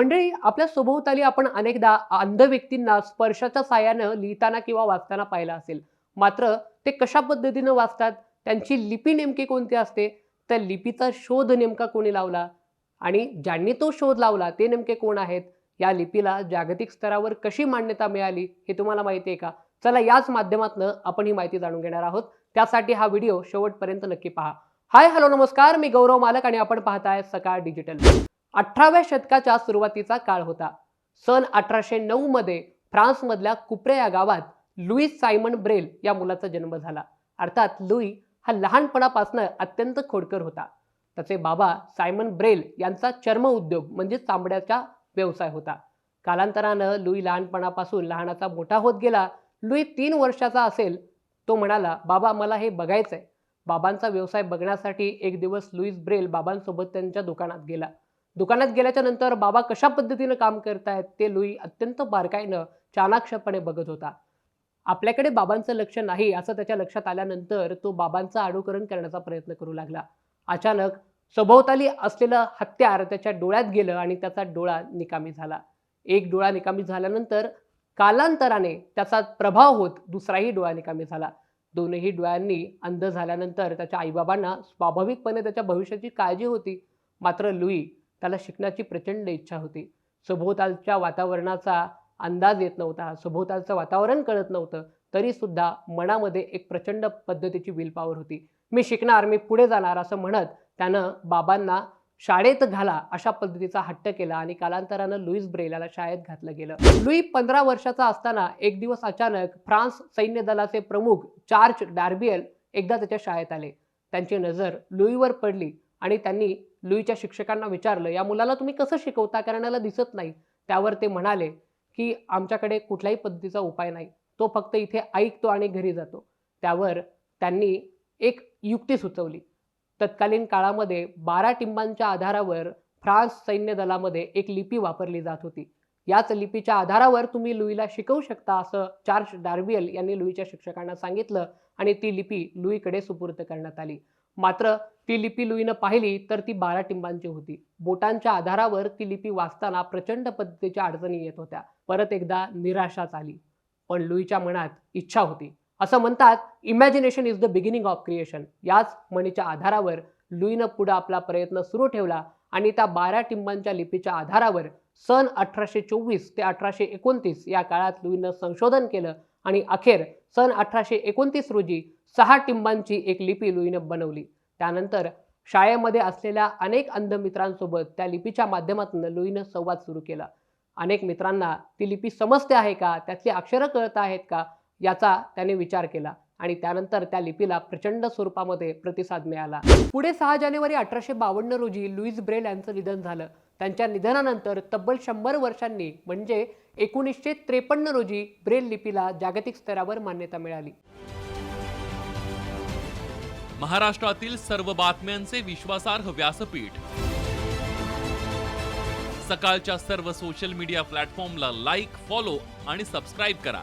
मंडळी आपल्या सभोवताली आपण अनेकदा अंध व्यक्तींना स्पर्शाच्या साह्यानं लिहिताना किंवा वाचताना पाहिलं असेल. मात्र ते कशा पद्धतीनं वाचतात? त्यांची लिपी नेमकी कोणती असते? त्या लिपीचा शोध नेमका कोणी लावला? आणि ज्यांनी तो शोध लावला ते नेमके कोण आहेत? या लिपीला जागतिक स्तरावर कशी मान्यता मिळाली हे तुम्हाला माहिती आहे का? चला याच माध्यमातनं आपण ही माहिती जाणून घेणार आहोत. त्यासाठी हा व्हिडिओ शेवटपर्यंत नक्की पहा. हाय हॅलो नमस्कार. मी गौरव मालक आणि आपण पाहताय सकाळ डिजिटल. अठराव्या शतकाच्या सुरुवातीचा काळ होता. सन अठराशे नऊ मध्ये फ्रान्समधल्या कुप्रे या गावात लुईस सायमन ब्रेल या मुलाचा जन्म झाला. अर्थात लुई हा लहानपणापासून अत्यंत खोडकर होता. त्याचे बाबा सायमन ब्रेल यांचा चर्म उद्योग म्हणजे चामड्याचा व्यवसाय होता. कालांतरानं लुई लहानपणापासून लहानाचा मोठा होत गेला. लुई तीन वर्षाचा असेल तो म्हणाला बाबा मला हे बघायचंय. बाबांचा व्यवसाय बघण्यासाठी एक दिवस लुईस ब्रेल बाबांसोबत त्यांच्या दुकानात गेला. दुकानात गेल्याच्यानंतर बाबा कशा पद्धतीनं काम करतायत ते लुई अत्यंत बारकाईनं चाणाक्षपणे बघत होता. आपल्याकडे बाबांचं लक्ष नाही असं त्याच्या लक्षात आल्यानंतर तो बाबांचं अनुकरण करण्याचा प्रयत्न करू लागला. अचानक सभोवताली असलेलं हत्यार त्याच्या डोळ्यात गेलं आणि त्याचा डोळा निकामी झाला. एक डोळा निकामी झाल्यानंतर कालांतराने त्याचा प्रभाव होत दुसराही डोळा निकामी झाला. दोनही डोळ्यांनी अंध झाल्यानंतर त्याच्या आईबाबांना स्वाभाविकपणे त्याच्या भविष्याची काळजी होती. मात्र लुई त्याला शिकण्याची प्रचंड इच्छा होती. सभोवतालच्या वातावरणाचा अंदाज येत नव्हता. सभोवतालचं वातावरण कळत नव्हतं. तरीसुद्धा मनामध्ये एक प्रचंड पद्धतीची विल पॉवर होती. मी शिकणार मी पुढे जाणार असं म्हणत त्यानं बाबांना शाळेत घाला अशा पद्धतीचा हट्ट केला आणि कालांतरानं लुईस ब्रेलाला शाळेत घातलं गेलं. लुई पंधरा वर्षाचा असताना एक दिवस अचानक फ्रान्स सैन्य दलाचे प्रमुख चार्च डार्बियल एकदा त्याच्या शाळेत आले. त्यांची नजर लुईवर पडली आणि त्यांनी लुईच्या शिक्षकांना विचारलं या मुलाला तुम्ही कसं शिकवता? कारण याला दिसत नाही. त्यावर ते म्हणाले की आमच्याकडे कुठल्याही पद्धतीचा उपाय नाही. तो फक्त इथे ऐकतो आणि घरी जातो. त्यावर त्यांनी एक युक्ती सुचवली. तत्कालीन काळामध्ये बारा टिंबांच्या आधारावर फ्रान्स सैन्य दलामध्ये एक लिपी वापरली जात होती. याच लिपीच्या आधारावर तुम्ही लुईला शिकवू शकता असं चार्ल्स डार्बियल यांनी लुईच्या शिक्षकांना सांगितलं आणि ती लिपी लुईकडे सुपूर्द करण्यात आली. मात्र ती लिपी लुईनं पाहिली तर ती बारा टिंबांची होती. बोटांच्या आधारावर ती लिपी वाचताना प्रचंड पद्धतीच्या अडचणी येत होत्या. परत एकदा निराशाच आली. पण लुईच्या मनात इच्छा होती. असं म्हणतात imagination is the beginning of creation याच म्हणीच्या आधारावर लुईनं पुढं आपला प्रयत्न सुरू ठेवला आणि त्या बारा टिंबांच्या लिपीच्या आधारावर सन अठराशे चोवीस ते अठराशे एकोणतीस या काळात लुईनं संशोधन केलं आणि अखेर सन अठराशे एकोणतीस रोजी सहा टिंबांची एक लिपी लुईनं बनवली. त्यानंतर शाळेमध्ये असलेल्या अनेक अंध मित्रांसोबत त्या लिपीच्या माध्यमातून लुईनं संवाद सुरू केला. अनेक मित्रांना ती लिपी समजते आहे का? त्यातली अक्षरं कळत आहेत का? याचा त्याने विचार केला. आणि त्यानंतर त्या लिपीला प्रचंड स्वरूपामध्ये प्रतिसाद मिळाला. पुढे सहा जानेवारी अठराशे बावन्न रोजी लुईस ब्रेल यांचं निधन झालं. त्यांच्या निधनानंतर तब्बल शंभर वर्षांनी म्हणजे एकोणीसशे त्रेपन्न रोजी ब्रेल लिपीला जागतिक स्तरावर मान्यता मिळाली. महाराष्ट्रातील सर्व बातम्यांचे विश्वासार्ह व्यासपीठ. सकाळच्या सर्व सोशल मीडिया प्लॅटफॉर्मला लाईक फॉलो आणि सबस्क्राईब करा.